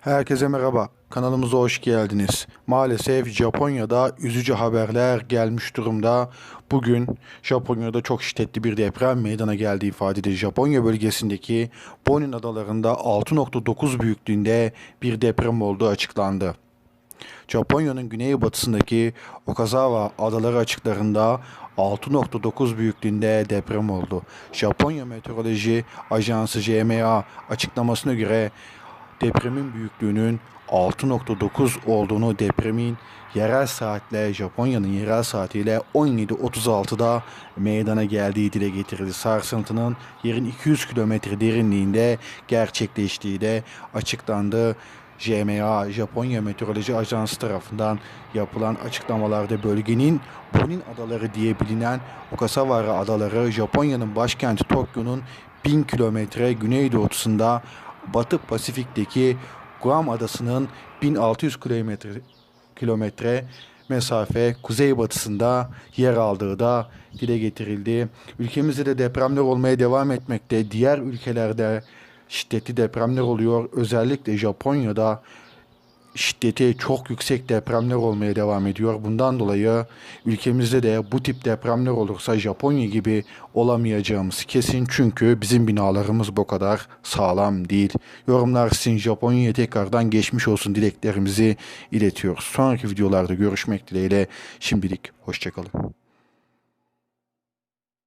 Herkese merhaba. Kanalımıza hoş geldiniz. Maalesef Japonya'da üzücü haberler gelmiş durumda. Bugün Japonya'da çok şiddetli bir deprem meydana geldiği ifade edilir. Japonya bölgesindeki Bonin adalarında 6.9 büyüklüğünde bir deprem olduğu açıklandı. Japonya'nın güneybatısındaki Okazawa adaları açıklarında 6.9 büyüklüğünde deprem oldu. Japonya Meteoroloji Ajansı JMA açıklamasına göre depremin büyüklüğünün 6.9 olduğunu depremin yerel saatle Japonya'nın yerel saatiyle 17.36'da meydana geldiği dile getirildi. Sarsıntının yerin 200 kilometre derinliğinde gerçekleştiği de açıklandı. JMA Japonya Meteoroloji Ajansı tarafından yapılan açıklamalarda bölgenin Bonin Adaları diye bilinen Okasawara Adaları Japonya'nın başkenti Tokyo'nun 1000 kilometre güneydoğusunda Batı Pasifik'teki Guam Adası'nın 1600 kilometre kilometre mesafe kuzeybatısında yer aldığı da dile getirildi. Ülkemizde de depremler olmaya devam etmekte. Diğer ülkelerde şiddetli depremler oluyor. Özellikle Japonya'da şiddeti çok yüksek depremler olmaya devam ediyor. Bundan dolayı ülkemizde de bu tip depremler olursa Japonya gibi olamayacağımız kesin. Çünkü bizim binalarımız bu kadar sağlam değil. Yorumlar sizin Japonya'ya tekrardan geçmiş olsun dileklerimizi iletiyoruz. Sonraki videolarda görüşmek dileğiyle şimdilik hoşçakalın.